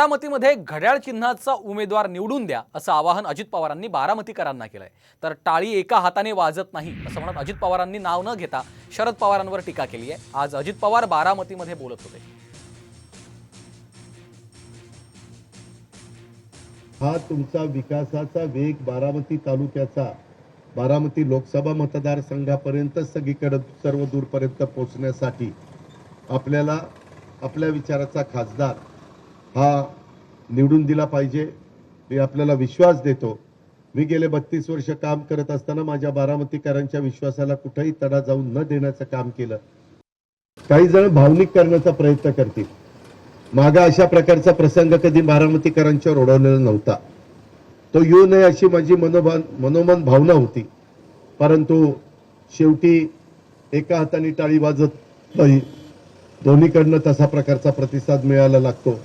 बारामतीमध्ये घड्याळ चिन्हाचा उमेदवार निवडून द्या असं आवाहन अजित पवारांनी बारामतीकरांना केलंय. तर टाळी एका हाताने वाजत नाही असं म्हणत अजित पवारांनी नाव न घेता शरद पवारांवर टीका केली आहे. आज अजित पवार बारामतीमध्ये बोलत होते. हा तुमचा विकासाचा वेग बारामती तालुक्याचा बारामती लोकसभा मतदारसंघापर्यंत सगळीकडे सर्व दूरपर्यंत पोहोचण्यासाठी आपल्याला आपल्या विचाराचा खासदार हा निवडून दिला पाहिजे. मी आपल्याला विश्वास देतो. मी गेले बत्तीस वर्ष काम करत असताना माझ्या बारामतीकरांच्या विश्वासाला कुठेही तडा जाऊन न देण्याचं काम केलं. काही जण भावनिक करण्याचा प्रयत्न करतील. मागा अशा प्रकारचा प्रसंग कधी बारामतीकरांच्यावर ओढवलेला नव्हता. तो येऊ नये अशी माझी मनोभा मनोमन भावना होती. परंतु शेवटी एका हाताने टाळी वाजत नाही. दोन्हीकडनं तसा प्रकारचा प्रतिसाद मिळायला लागतो.